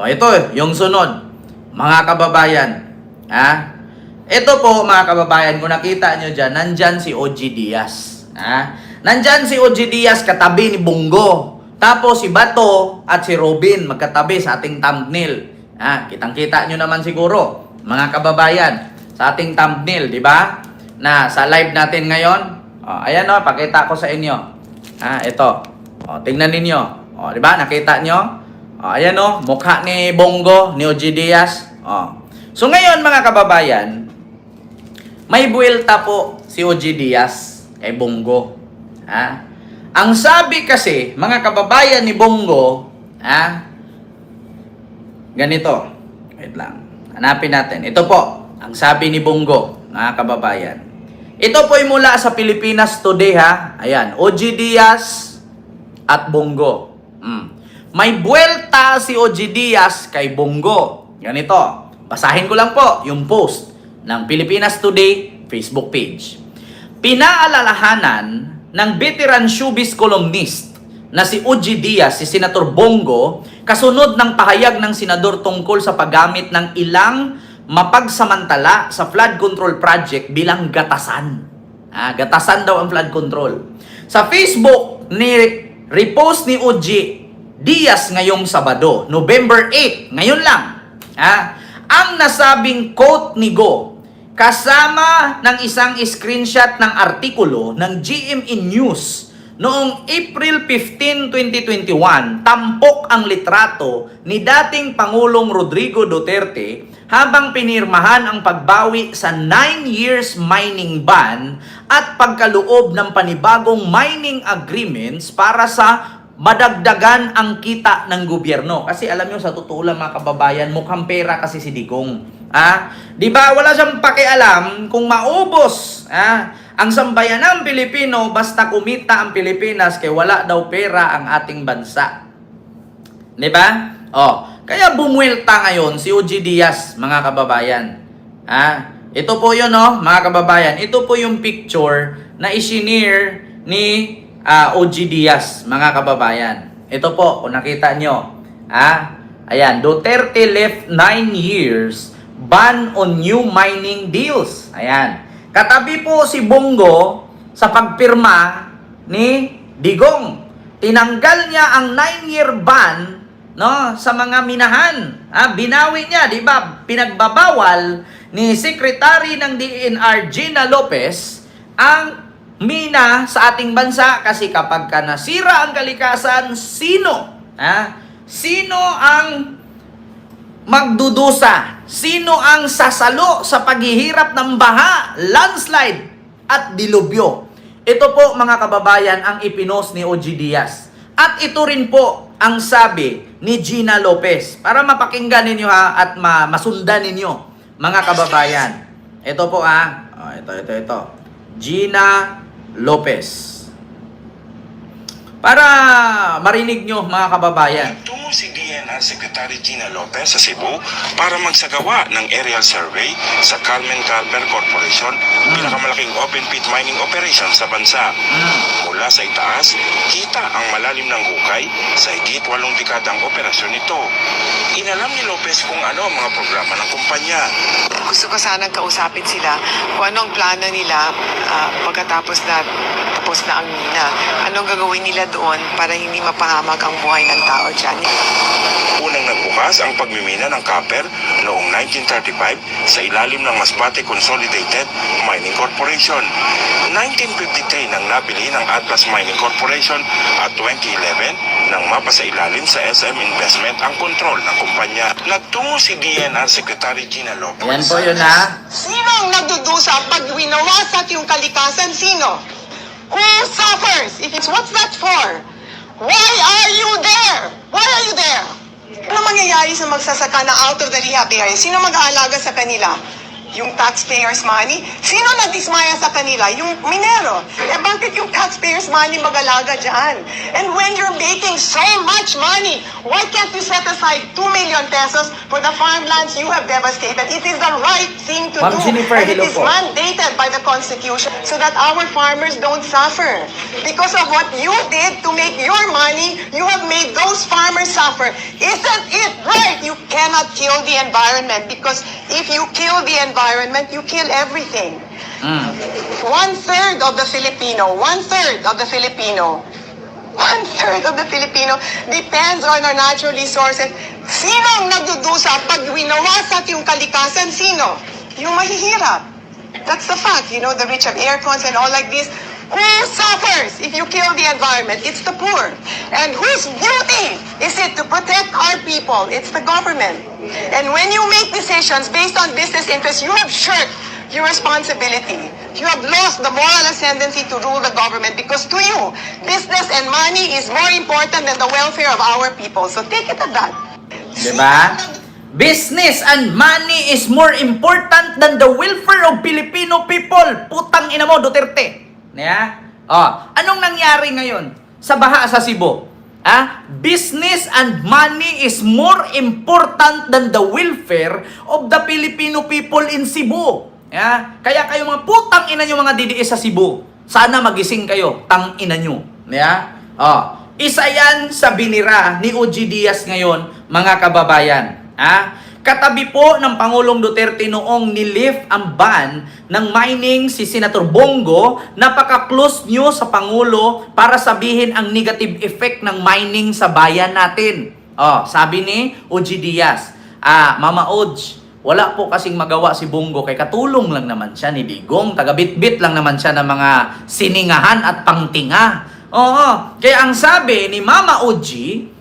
O ito, yung sunod. Mga kababayan. Ha? Ito po, mga kababayan, kung nakita nyo dyan, nandyan si OG Diaz. Ha? Nandyan si OG Diaz katabi ni Bungo. Tapos si Bato at si Robin magkatabi sa ating thumbnail. Ha? Kitang-kita nyo naman siguro, mga kababayan, sa ating thumbnail, di ba? Na sa live natin ngayon. O, ayan o, pakita ko sa inyo. Ha, ito. O, tingnan ninyo. O, di ba? Nakita nyo? O, ayan o, mukha ni Bongo, ni OG Diaz. O. So ngayon, mga kababayan, may buwelta po si OG Diaz kay Bongo. Ha? Ang sabi kasi, mga kababayan ni Bongo, ha? Ganito. Wait lang. Hanapin natin. Ito po, ang sabi ni Bongo, mga kababayan. Ito po ay mula sa Pilipinas Today ha. Ayan, OG Diaz at Bongo. Mm. May buwelta si OG Diaz kay Bongo. Ganito. Basahin ko lang po yung post ng Pilipinas Today Facebook page. Pinaalalahanan ng veteran showbiz columnist na si OG Diaz, si Senator Bongo, kasunod ng pahayag ng senador tungkol sa paggamit ng ilang mapagsamantala sa flood control project bilang gatasan. Ah, gatasan daw ang flood control. Sa Facebook ni repost ni OG Diaz ngayong Sabado, November 8, ngayon lang. Ah, ang nasabing quote ni Go kasama ng isang screenshot ng artikulo ng GME News noong April 15, 2021, tampok ang litrato ni dating Pangulong Rodrigo Duterte habang pinirmahan ang pagbawi sa 9 years mining ban at pagkaloob ng panibagong mining agreements para sa madagdagan ang kita ng gobyerno. Kasi alam nyo, sa totoo lang mga kababayan, mukhang pera kasi si Digong. Ah, 'di ba? Wala siyang pakialam kung maubos, ah, ang sambayanang Pilipino basta kumita ang Pilipinas kay wala daw pera ang ating bansa. 'Di ba? Oh, kaya bumuelta ngayon si OG Diaz, mga kababayan. Ah, ito po 'yon, oh, mga kababayan. Ito po yung picture na isinir ni ah, OG Diaz, mga kababayan. Ito po, kung nakita nyo. Ah, ayan, Duterte left 9 years ban on new mining deals. Ayan. Katabi po si Bongo sa pagpirma ni Digong. Tinanggal niya ang 9-year ban no sa mga minahan. Ah, binawi niya, 'di ba? Pinagbabawal ni Secretary ng DNR Gina Lopez ang mina sa ating bansa kasi kapag ka nasira ang kalikasan, sino? Ha? Sino ang magdudusa? Sino ang sasalo sa paghihirap ng baha, landslide at dilubyo? Ito po mga kababayan ang ipinos ni OG Diaz. At ito rin po ang sabi ni Gina Lopez. Para mapakinggan ninyo ha at ma masundan ninyo mga kababayan. Ito po ha. Oh, ito, ito, ito. Gina Lopez. Para marinig nyo mga kababayan. Tungo si DNR Secretary Gina Lopez sa Cebu para magsagawa ng aerial survey sa Carmen Calper Corporation, pinakamalaking open pit mining operation sa bansa. Mula sa itaas, kita ang malalim ng hukay sa higit walong dekadang operasyon nito. Inalam ni Lopez kung ano ang mga programa ng kumpanya. Gusto ko sanang kausapin sila kung anong plano nila ah, pagkatapos na tapos na ang mina. Anong gagawin nila doon para hindi mapahamak ang buhay ng tao dyan. Unang nagbukas ang pagmimina ng copper noong 1935 sa ilalim ng Masbate Consolidated Mining Corporation. 1953 nang nabili ng Atlas Mining Corporation at 2011 nang mapa sa ilalim sa SM Investment ang kontrol ng kumpanya. Nagtungo si DNR Secretary Gina Lopez. Yan po yun ha. Sino ang nagdudusa pag winawasak yung kalikasan? Sino? Who suffers? If it's, what's that for? Why are you there? Why are you there? Ano mangyayari sa magsasaka na out of the rehab area? Sino mag-aalaga sa kanila? Yung taxpayers' money? Sino nagdismaya sa kanila? Yung minero. Eh bakit yung taxpayers' money magalaga dyan? And when you're making so much money, why can't you set aside 2 million pesos for the farmlands you have devastated? It is the right thing to Ma'am do. Jennifer, and it is po. mandated by the Constitution so that our farmers don't suffer. Because of what you did to make your money, you have made those farmers suffer. Isn't it right? You cannot kill the environment because if you kill the environment, you kill everything. Mm. One third of the Filipino, one third of the Filipino, one third of the Filipino depends on our natural resources. Sino ang nagdudusa pag winawasak yung kalikasan? Sino? Yung mahihirap. That's the fact. You know, the rich have air cons and all like this. Who suffers if you kill the environment? It's the poor. And whose duty is it to protect our people? It's the government. And when you make decisions based on business interests, you have shirked your responsibility. You have lost the moral ascendancy to rule the government because to you, business and money is more important than the welfare of our people. So take it at that. Diba? Business and money is more important than the welfare of Filipino people. Putang ina mo, Duterte. Yeah? Oh, anong nangyari ngayon sa baha sa Cebu? Ah, business and money is more important than the welfare of the Filipino people in Cebu. Yeah? Kaya kayo mga putang ina nyo mga DDS sa Cebu. Sana magising kayo, tang ina nyo. Yeah? Oh, isa yan sa binira ni OG Diaz ngayon, mga kababayan. Ha? Katabi po ng Pangulong Duterte noong nilift ang ban ng mining si Senator Bongo, napaka-close nyo sa Pangulo para sabihin ang negative effect ng mining sa bayan natin. Oh, sabi ni OG Diaz, ah, Mama Oj, wala po kasing magawa si Bongo kay katulong lang naman siya ni Digong, tagabit-bit lang naman siya ng mga siningahan at pangtinga. Oo, kaya ang sabi ni Mama Oji,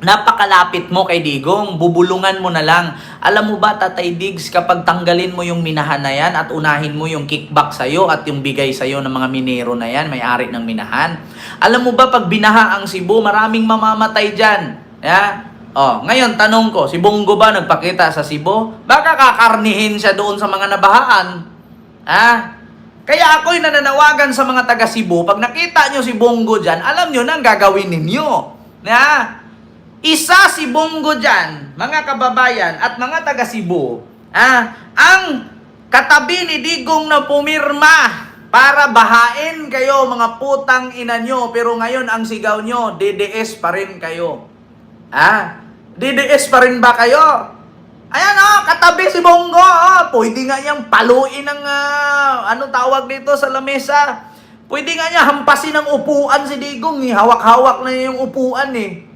napakalapit mo kay Digong, bubulungan mo na lang. Alam mo ba, Tatay Diggs, kapag tanggalin mo yung minahan na yan at unahin mo yung kickback sa'yo at yung bigay sa'yo ng mga minero na yan, may-ari ng minahan. Alam mo ba, pag binaha ang Cebu, maraming mamamatay dyan. Ya? Oh, ngayon, tanong ko, si Bongo ba nagpakita sa Cebu? Baka kakarnihin siya doon sa mga nabahaan. Ah, kaya ako'y nananawagan sa mga taga Cebu, pag nakita nyo si Bongo dyan, alam nyo na ang gagawin ninyo. Na, isa si Bongo dyan, mga kababayan at mga taga Cebu, ah, ang katabi ni Digong na pumirma para bahain kayo mga putang ina nyo, pero ngayon ang sigaw nyo, DDS pa rin kayo. Ah, DDS pa rin ba kayo? Ayan oh, katabi si Bongo. Oh. Pwede nga niyang paluin ng, ah, ano tawag dito sa lamesa. Pwede nga niya hampasin ng upuan si Digong. Eh. Hawak-hawak na yung upuan eh.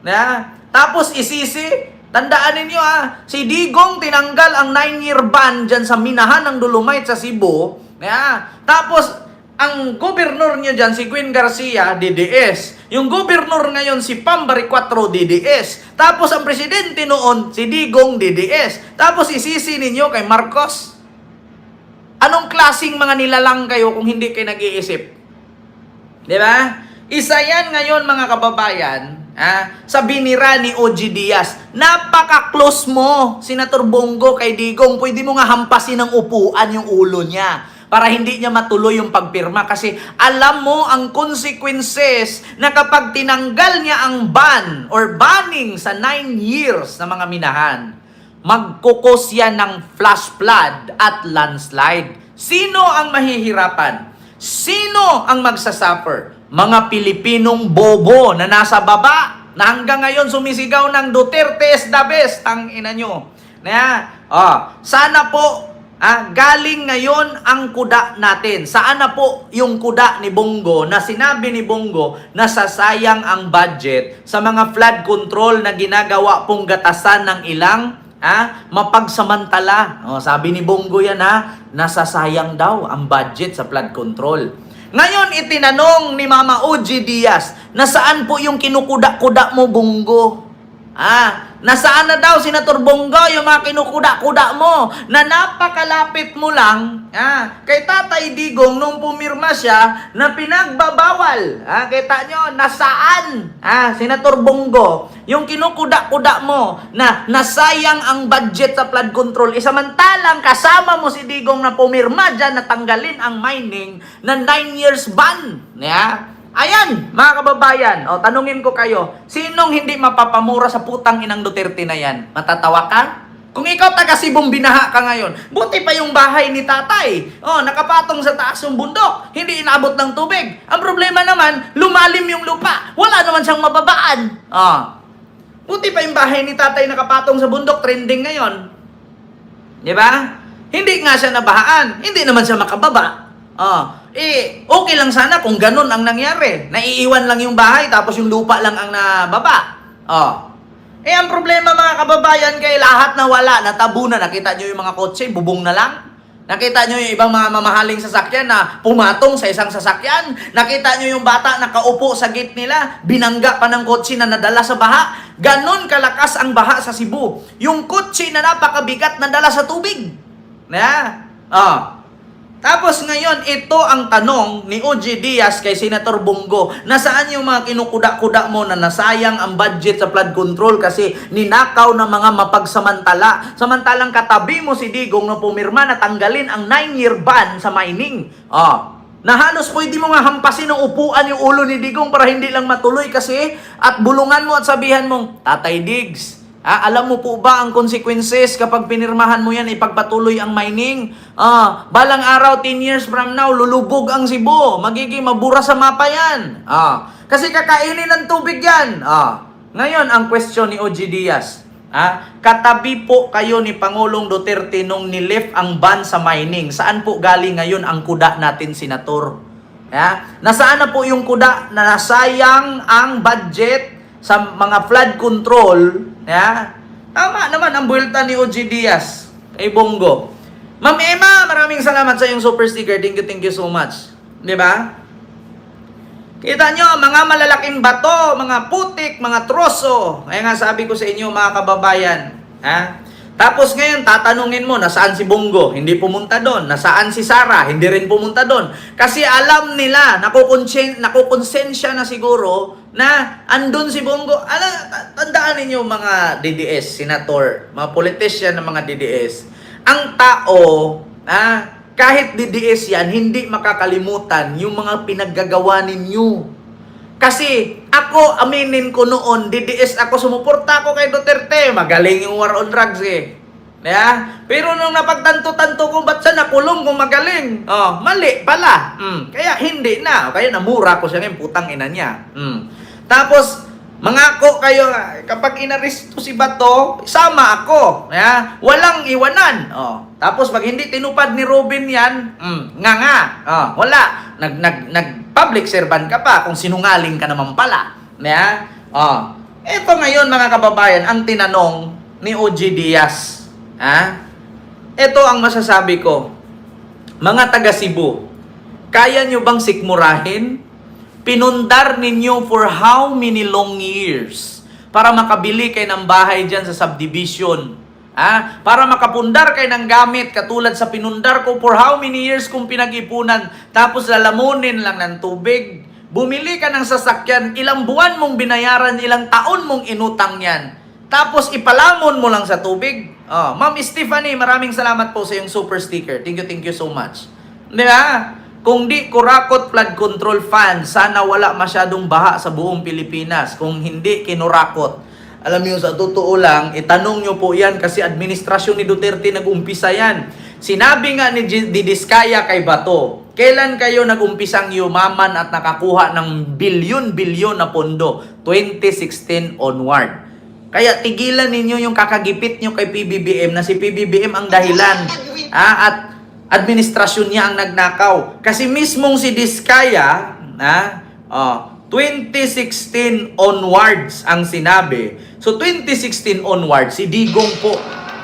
Na? Tapos isisi, tandaan ninyo ah, si Digong tinanggal ang 9-year ban dyan sa minahan ng Dolomite sa Cebu. Na? Tapos, ang gobernur niyo dyan, si Gwen Garcia, DDS. Yung gobernur ngayon, si Pambari 4, DDS. Tapos ang presidente noon, si Digong, DDS. Tapos isisi ninyo kay Marcos. Anong klasing mga nilalang kayo kung hindi kayo nag-iisip? Di ba? Isa yan ngayon mga kababayan, ah, sa binira ni OG Diaz. Napaka-close mo, Senator Bongo kay Digong. Pwede mo nga hampasin ng upuan yung ulo niya para hindi niya matuloy yung pagpirma kasi alam mo ang consequences na kapag tinanggal niya ang ban or banning sa 9 years na mga minahan, magkukos yan ng flash flood at landslide. Sino ang mahihirapan? Sino ang magsasuffer? Mga Pilipinong bobo na nasa baba na hanggang ngayon sumisigaw ng Duterte is the best. Ang ina nyo. Na, oh, sana po ah, galing ngayon ang kuda natin. Saan na po yung kuda ni Bongo na sinabi ni Bongo na sasayang ang budget sa mga flood control na ginagawa pong gatasan ng ilang ah, mapagsamantala. Oh, sabi ni Bongo yan ha, nasasayang daw ang budget sa flood control. Ngayon, itinanong ni Mama Oji Diaz na saan po yung kinukuda-kuda mo, Bongo? Ah, nasaan na daw, Senator Bongo, yung mga kinukuda-kuda mo na napakalapit mo lang ah, kay Tatay Digong nung pumirma siya na pinagbabawal. Ah, kita nyo, nasaan, ah, Senator Bongo, yung kinukuda-kuda mo na nasayang ang budget sa flood control, isamantalang kasama mo si Digong na pumirma dyan na tanggalin ang mining na 9 years ban. Yeah? Ayan, mga kababayan, o tanungin ko kayo, sinong hindi mapapamura sa putang inang Duterte na yan? Matatawa ka? Kung ikaw taga Sibong binaha ka ngayon, buti pa yung bahay ni tatay. Oh, nakapatong sa taas yung bundok, hindi inabot ng tubig. Ang problema naman, lumalim yung lupa. Wala naman siyang mababaan. Oh. Buti pa yung bahay ni tatay nakapatong sa bundok, trending ngayon. Di ba? Hindi nga siya nabahaan. Hindi naman siya makababa. Oh, eh, okay lang sana kung ganun ang nangyari. Naiiwan lang yung bahay tapos yung lupa lang ang nababa. Oh. Eh, ang problema mga kababayan kay lahat na wala, natabunan. Nakita nyo yung mga kotse, bubong na lang. Nakita nyo yung ibang mga mamahaling sasakyan na pumatong sa isang sasakyan. Nakita nyo yung bata nakaupo sa gate nila, binangga pa ng kotse na nadala sa baha. Ganon kalakas ang baha sa Cebu. Yung kotse na napakabigat nadala sa tubig. Na? Ah. Tapos ngayon, ito ang tanong ni OG Diaz kay Senator Bongo. Nasaan yung mga kinukuda-kuda mo na nasayang ang budget sa flood control kasi ninakaw ng mga mapagsamantala. Samantalang katabi mo si Digong na pumirma na tanggalin ang 9-year ban sa mining. Ah. Na halos pwede mo nga hampasin ng upuan yung ulo ni Digong para hindi lang matuloy kasi at bulungan mo at sabihan mong, Tatay Diggs, Ah, alam mo po ba ang consequences kapag pinirmahan mo yan ipagpatuloy ang mining? Ah, balang araw 10 years from now lulubog ang Cebu. Magiging mabura sa mapa yan. Ah, kasi kakainin ng tubig yan. Ah, ngayon ang question ni OG Diaz. Ah, katabi po kayo ni Pangulong Duterte nung nilift ang ban sa mining. Saan po galing ngayon ang kuda natin, Senator? Ya? Nasaan na po yung kuda na nasayang ang budget sa mga flood control? Ya? Tama naman ang buwelta ni OG Diaz kay Bongo. Ma'am Emma, maraming salamat sa iyong super sticker. Thank you, thank you so much. Di ba? Kita nyo, mga malalaking bato, mga putik, mga troso. Kaya nga sabi ko sa inyo mga kababayan. Ha? Tapos ngayon, tatanungin mo, nasaan si Bongo? Hindi pumunta doon. Nasaan si Sara? Hindi rin pumunta doon. Kasi alam nila, nakukonsen, nakukonsensya na siguro na andun si Bongo. Ala, ta- tandaan ninyo mga DDS, senator, mga politician ng mga DDS. Ang tao, ah, kahit DDS yan, hindi makakalimutan yung mga pinaggagawa ninyo. Kasi ako, aminin ko noon, DDS ako, sumuporta ako kay Duterte. Magaling yung war on drugs eh. Yeah? Pero nung napagtanto-tanto ko, ba't siya nakulong kung magaling? Oh, mali pala. Mm. Kaya hindi na. Kaya namura ko siya ngayon, putang ina niya. Mm. Tapos, mangako kayo, kapag inaresto si Bato, sama ako. Yeah? Walang iwanan. Oh. Tapos, pag hindi tinupad ni Robin yan, mm, nga nga. Oh, wala. Nag, nag, nag public servant ka pa kung sinungaling ka naman pala. Yeah? Oh. Ito ngayon mga kababayan, ang tinanong ni OG Diaz. Ha? Ito ang masasabi ko. Mga taga Cebu, kaya nyo bang sikmurahin? Pinundar ninyo for how many long years para makabili kayo ng bahay dyan sa subdivision? Ha? Para makapundar kayo ng gamit katulad sa pinundar ko for how many years kung pinag-ipunan tapos lalamunin lang ng tubig. Bumili ka ng sasakyan, ilang buwan mong binayaran, ilang taon mong inutang yan. Tapos ipalamon mo lang sa tubig. Oh, Ma'am Stephanie, maraming salamat po sa iyong super sticker. Thank you, thank you so much. Di ba? Kung di kurakot flood control fund, sana wala masyadong baha sa buong Pilipinas. Kung hindi kinurakot. Alam niyo, sa totoo lang, itanong niyo po yan kasi administrasyon ni Duterte nag-umpisa yan. Sinabi nga ni Didiskaya kay Bato, kailan kayo nag-umpisang yumaman at nakakuha ng bilyon-bilyon na pondo? 2016 onward. Kaya tigilan ninyo yung kakagipit nyo kay PBBM na si PBBM ang dahilan. Ah, at administrasyon niya ang nagnakaw. Kasi mismong si Diskaya, na oh, 2016 onwards ang sinabi. So 2016 onwards, si Digong po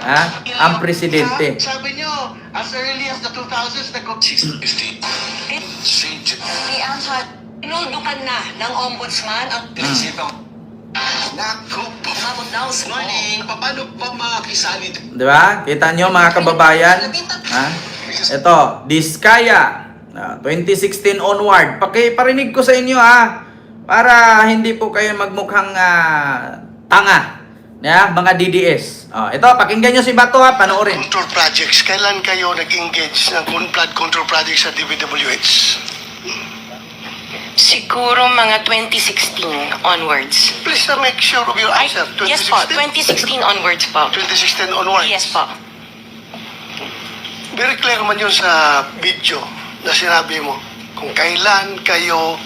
ah, ang presidente. Sabi nyo, as early as the 2000s, nag- 1650. Sage. Ni Anhad, tinuldukan na ng ombudsman ang Inisipang Naku, morning. Paano ba makakisali Di ba? Kita nyo mga kababayan? Ha? Ito, Diskaya. Ah, 2016 onward. Pakiparinig ko sa inyo ha. Para hindi po kayo magmukhang ah, tanga. Ya, mga DDS. Oh, ito, pakinggan nyo si Bato ha. Panoorin. control projects? Kailan kayo nag-engage ng flood control projects sa DPWH? Siguro mga 2016 onwards. Please uh, make sure of your answer. yes po, 2016 onwards po. 2016 onwards. Yes po. Very clear man yun sa video na sinabi mo. Kung kailan kayo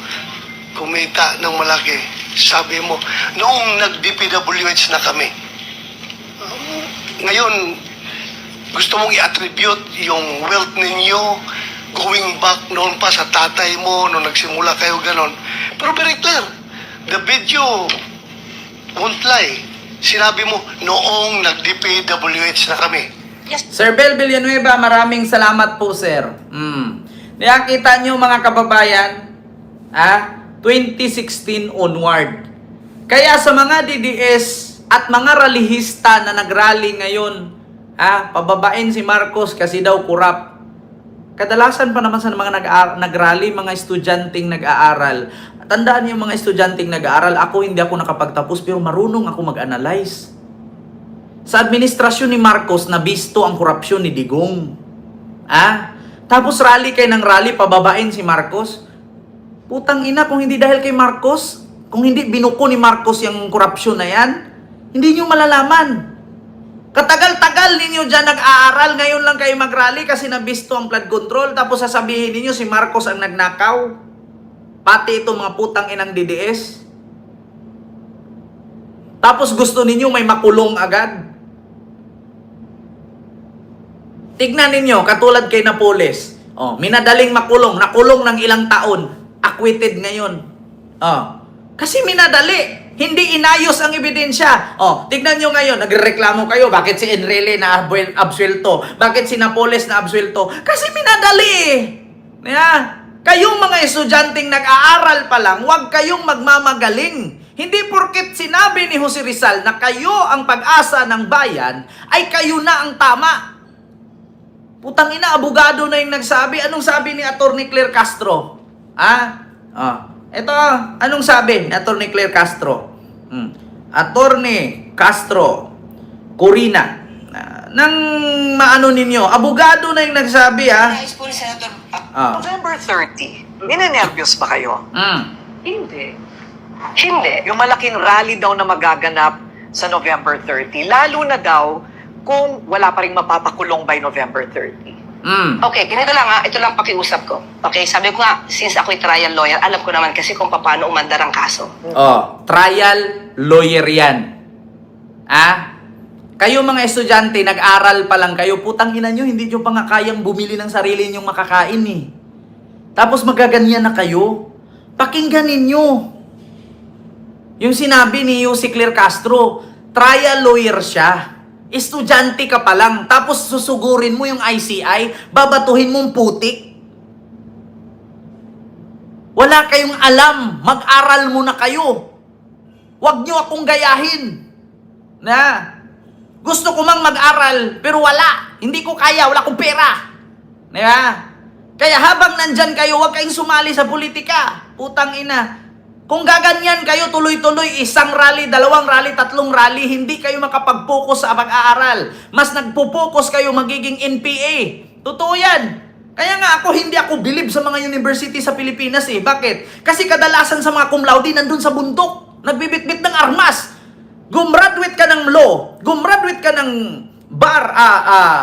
kumita ng malaki, sabi mo, noong nag-DPWH na kami. Um, Ngayon, gusto mong i-attribute yung wealth ninyo going back noon pa sa tatay mo, nung nagsimula kayo ganon. Pero very clear, the video won't lie. Sinabi mo, noong nag-DPWH na kami. Sir Bel Villanueva, maraming salamat po, sir. Mm. Nakita nyo mga kababayan, ah, 2016 onward. Kaya sa mga DDS at mga ralihista na nagrally ngayon, ah, pababain si Marcos kasi daw kurap. Kadalasan pa naman sa mga nag nagrally, mga estudyanteng nag-aaral. Tandaan niyo mga estudyanteng nag-aaral, ako hindi ako nakapagtapos pero marunong ako mag-analyze. Sa administrasyon ni Marcos, nabisto ang korupsyon ni Digong. Ah? Tapos rally kay ng rally, pababain si Marcos. Putang ina, kung hindi dahil kay Marcos, kung hindi binuko ni Marcos yung korupsyon na yan, hindi nyo malalaman. Katagal-tagal ninyo dyan nag-aaral, ngayon lang kayo mag-rally kasi nabisto ang flood control, tapos sasabihin ninyo si Marcos ang nagnakaw. Pati itong mga putang inang DDS. Tapos gusto ninyo may makulong agad. Tignan ninyo, katulad kay Napoles. Oh, minadaling makulong, nakulong ng ilang taon, acquitted ngayon. Oh, kasi minadali. Hindi inayos ang ebidensya. Oh, tignan nyo ngayon, nagreklamo kayo, bakit si Enrile na absuel- absuelto? Bakit si Napoles na absuelto? Kasi minadali. Yeah. Kayong mga estudyanteng nag-aaral pa lang, huwag kayong magmamagaling. Hindi porket sinabi ni Jose Rizal na kayo ang pag-asa ng bayan, ay kayo na ang tama. Putang ina, abogado na yung nagsabi. Anong sabi ni Attorney Claire Castro? Ha? Ah. Ito, anong sabi ni Attorney Claire Castro? Hmm. Attorney Castro, Corina. Ah, nang maano ninyo, abogado na yung nagsabi ha. Nais po ni Senator Ah. November 30, ninenervyos ba kayo? Mm. Hindi. Hindi. Yung malaking rally daw na magaganap sa November 30, lalo na daw kung wala pa rin mapapakulong by November 30. Mm. Okay, ganito lang ha. Ito lang pakiusap ko. Okay, sabi ko nga, since ako'y trial lawyer, alam ko naman kasi kung paano umandar ang kaso. Oh, trial lawyer yan. Ah? Kayo mga estudyante, nag-aral pa lang kayo, putang ina nyo, hindi nyo pa nga kayang bumili ng sarili nyong makakain eh. Tapos magaganyan na kayo. Pakinggan ninyo. Yung sinabi ni Yussi Claire Castro, trial lawyer siya. Estudyante ka pa lang, tapos susugurin mo yung ICI, babatuhin mong putik. Wala kayong alam, mag-aral muna kayo. Huwag nyo akong gayahin. Na, gusto ko mang mag-aral, pero wala. Hindi ko kaya, wala akong pera. Di? Kaya habang nandyan kayo, huwag kayong sumali sa politika. Putang ina. Kung gaganyan kayo tuloy-tuloy, isang rally, dalawang rally, tatlong rally, hindi kayo makapag-focus sa pag-aaral. Mas nagpo-focus kayo magiging NPA. Totoo yan. Kaya nga ako, hindi ako bilib sa mga university sa Pilipinas eh. Bakit? Kasi kadalasan sa mga cum laude nandun sa bundok. Nagbibitbit ng armas. Gumraduate ka ng law. Gumraduate ka ng bar, ah, ah,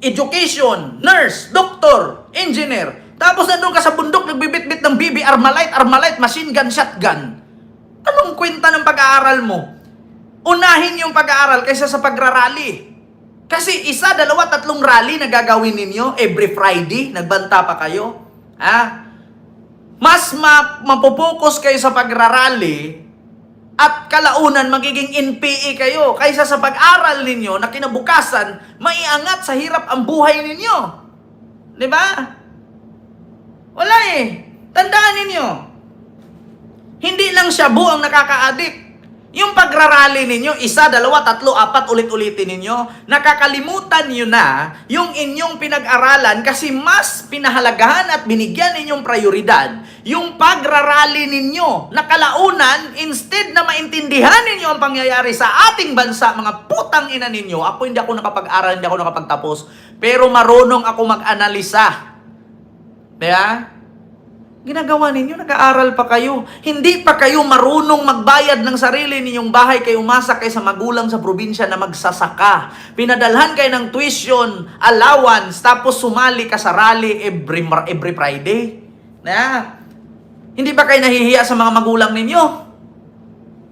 education, nurse, doctor, engineer. Tapos nandun ka sa bundok, nagbibitbit ng BB, Armalite, Armalite, machine gun, shotgun. Anong kwenta ng pag-aaral mo? Unahin yung pag-aaral kaysa sa pagrarally. Kasi isa, dalawa, tatlong rally na gagawin ninyo every Friday, nagbanta pa kayo. Ha? Mas ma mapopokus kayo sa pagrarally at kalaunan magiging NPE kayo kaysa sa pag-aral ninyo na kinabukasan maiangat sa hirap ang buhay ninyo. 'Di ba? Wala eh. Tandaan ninyo. Hindi lang shabu ang nakaka-addict. Yung pagrarally ninyo, isa, dalawa, tatlo, apat, ulit-ulitin ninyo, nakakalimutan nyo na yung inyong pinag-aralan kasi mas pinahalagahan at binigyan ninyong prioridad yung pagrarally ninyo. Nakalaunan, instead na maintindihan ninyo ang pangyayari sa ating bansa, mga putang ina ninyo, ako hindi ako nakapag-aral, hindi ako nakapagtapos, pero marunong ako mag-analisa. Kaya, Ginagawa ninyo, nag-aaral pa kayo. Hindi pa kayo marunong magbayad ng sarili ninyong bahay kayo umasa kay sa magulang sa probinsya na magsasaka. Pinadalhan kayo ng tuition, allowance, tapos sumali ka sa rally every, every Friday. Na, hindi ba kayo nahihiya sa mga magulang ninyo?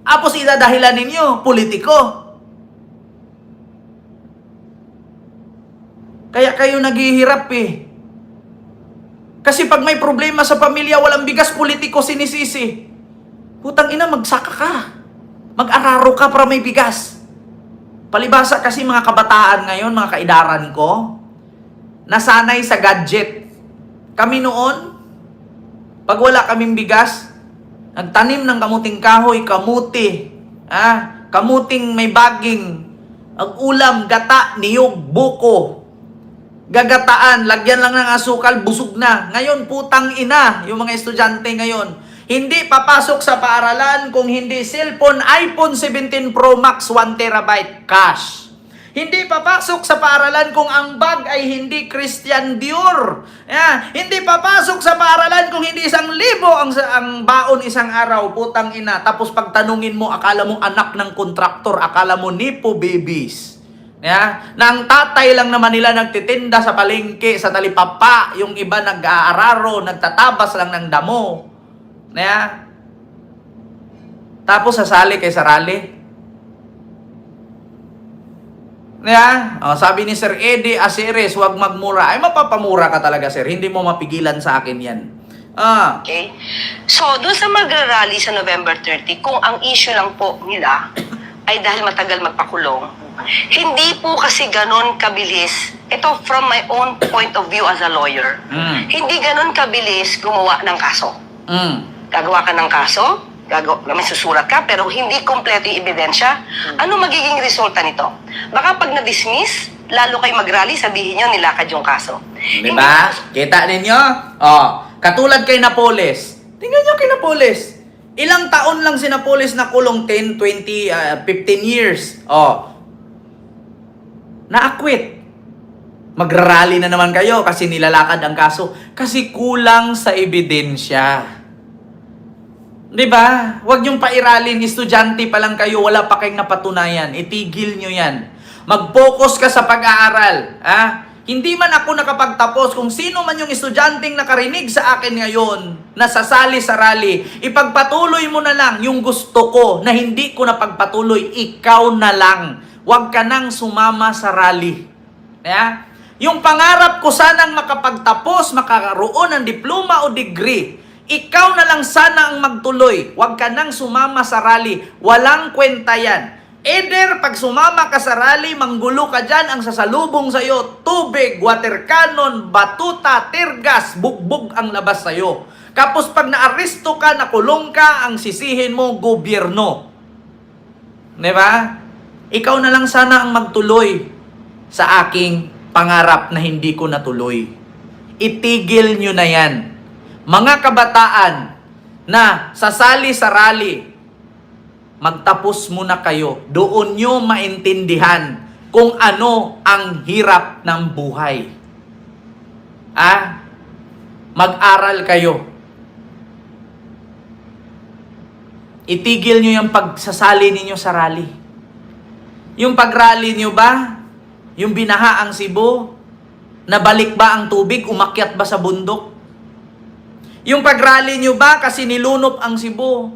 Tapos idadahilan ninyo, politiko. Kaya kayo naghihirap eh. Kasi pag may problema sa pamilya, walang bigas, politiko sinisisi. Putang ina, magsaka ka. Mag-araro ka para may bigas. Palibasa kasi mga kabataan ngayon, mga kaidaran ko, nasanay sa gadget. Kami noon, pag wala kaming bigas, nagtanim ng kamuting kahoy, kamuti, ah, kamuting may baging, ang ulam, gata, niyog, buko, gagataan, lagyan lang ng asukal, busog na. Ngayon, putang ina, yung mga estudyante ngayon, hindi papasok sa paaralan kung hindi cellphone, iPhone 17 Pro Max 1 terabyte cash. Hindi papasok sa paaralan kung ang bag ay hindi Christian Dior. Yeah. Hindi papasok sa paaralan kung hindi isang libo ang, ang baon isang araw. Putang ina. Tapos pagtanungin mo, akala mo anak ng kontraktor, akala mo nipo babies. Yeah? Na ang tatay lang naman nila nagtitinda sa palengke, sa talipapa. Yung iba nag-aararo, nagtatabas lang ng damo. Yeah? Tapos sasali kay Sarali. Yeah? Oh, sabi ni Sir Eddie Aceres, huwag magmura. Ay, mapapamura ka talaga, sir. Hindi mo mapigilan sa akin yan. Ah, Okay? So, doon sa magrarally sa November 30, kung ang issue lang po nila ay dahil matagal magpakulong, hindi po kasi ganon kabilis. Ito from my own point of view as a lawyer. Mm. Hindi ganon kabilis gumawa ng kaso. mm, Gagawa ka ng kaso, gagawa, may susulat ka, pero hindi kompleto yung ebidensya. Ano magiging resulta nito? Baka pag na-dismiss, lalo kayo mag-rally, sabihin nyo nilakad yung kaso. Di ba? Kita ninyo? Oh, katulad kay Napoles. Tingnan nyo kay Napoles. Ilang taon lang si Napoles na kulong 10, 20, ah, 15 years. Oh. Na-acquit. Magrarally na naman kayo kasi nilalakad ang kaso. Kasi kulang sa ebidensya. Di ba? Huwag niyong pairalin, estudyante pa lang kayo, wala pa kayong napatunayan. Itigil niyo yan. Mag-focus ka sa pag-aaral. Ha? Hindi man ako nakapagtapos kung sino man yung estudyanteng nakarinig sa akin ngayon na sasali sa rally, ipagpatuloy mo na lang yung gusto ko na hindi ko napagpatuloy, ikaw na lang. Huwag ka nang sumama sa rally. Yeah? Yung pangarap ko sanang makapagtapos, makakaroon ng diploma o degree, ikaw na lang sana ang magtuloy. Huwag ka nang sumama sa rally. Walang kwenta yan. Either pag sumama ka sa rally, manggulo ka dyan, ang sasalubong sa'yo, tubig, water cannon, batuta, tirgas, bugbog ang labas sa'yo. Kapos pag naaresto ka, nakulong ka, ang sisihin mo, gobyerno. Di ba? Ikaw na lang sana ang magtuloy sa aking pangarap na hindi ko natuloy. Itigil nyo na yan. Mga kabataan na sasali sa rally, magtapos muna kayo. Doon nyo maintindihan kung ano ang hirap ng buhay. Ah, mag-aral kayo. Itigil nyo yung pagsasali ninyo sa rally. Yung pag-rally nyo ba, yung binaha ang Cebu, nabalik ba ang tubig, umakyat ba sa bundok? Yung pag-rally nyo ba kasi nilunop ang Cebu,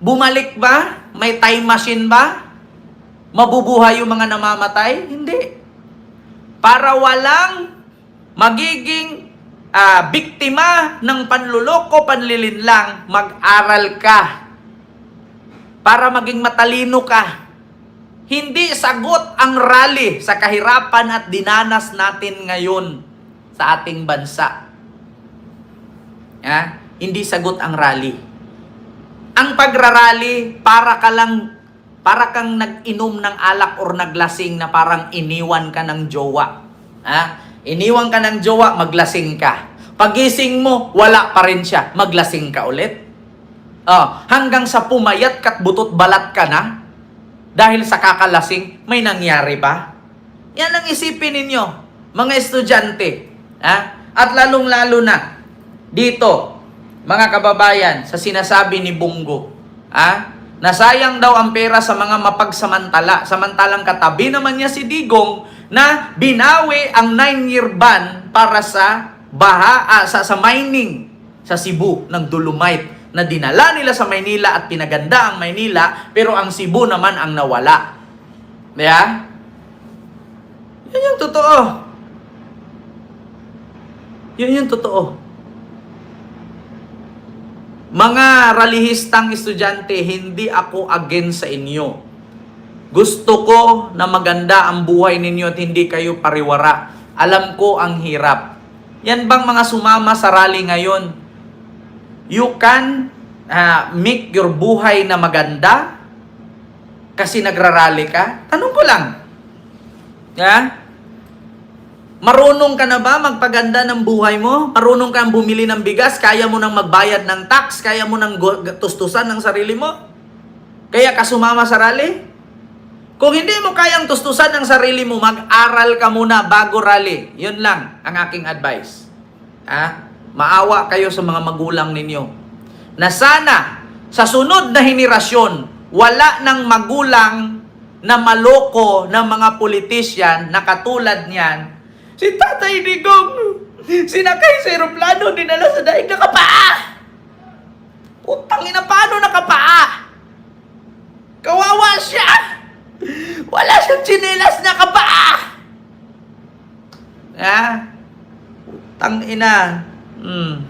bumalik ba? May time machine ba? Mabubuhay yung mga namamatay? Hindi. Para walang magiging ah, biktima ng panluloko, panlilinlang, mag-aral ka. Para maging matalino ka. Hindi sagot ang rally sa kahirapan at dinanas natin ngayon sa ating bansa. Ha? Hindi sagot ang rally. Ang pagrarally, para ka lang para kang nag-inom ng alak or naglasing na parang iniwan ka ng jowa. Ha? Iniwan ka ng jowa, maglasing ka. Pagising mo, wala pa rin siya, maglasing ka ulit. Oh, hanggang sa pumayat ka't butot balat ka na dahil sa kakalasing, may nangyari ba? Yan ang isipin ninyo, mga estudyante. Ha? At lalong-lalo na, dito, mga kababayan, sa sinasabi ni Bungo, ha? nasayang daw ang pera sa mga mapagsamantala, samantalang katabi naman niya si Digong na binawi ang 9-year ban para sa baha, ah, sa, sa mining sa Cebu ng dolomite na dinala nila sa Maynila at pinaganda ang Maynila pero ang Cebu naman ang nawala. Kaya, yan yung totoo. Yan yung totoo. Mga ralihistang estudyante, hindi ako against sa inyo. Gusto ko na maganda ang buhay ninyo at hindi kayo pariwara. Alam ko ang hirap. Yan bang mga sumama sa rally ngayon? You can ah, make your buhay na maganda kasi nagrarally ka? Tanong ko lang. Ha? Marunong ka na ba magpaganda ng buhay mo? Marunong kang bumili ng bigas? Kaya mo nang magbayad ng tax? Kaya mo nang tustusan ng sarili mo? Kaya ka sumama sa rally? Kung hindi mo kayang tustusan ng sarili mo, mag-aral ka muna bago rally. Yun lang ang aking advice. Ha? Maawa kayo sa mga magulang ninyo. Na sana, sa sunod na henerasyon, wala ng magulang na maloko ng mga politisyan na katulad niyan. Si Tatay Digong, sinakay sa aeroplano, dinala sa daig nakapaa. Putang ina, paano nakapaa? Kawawa siya! Wala siyang tsinelas na kapaa! Ha? Tang ina. Hmm.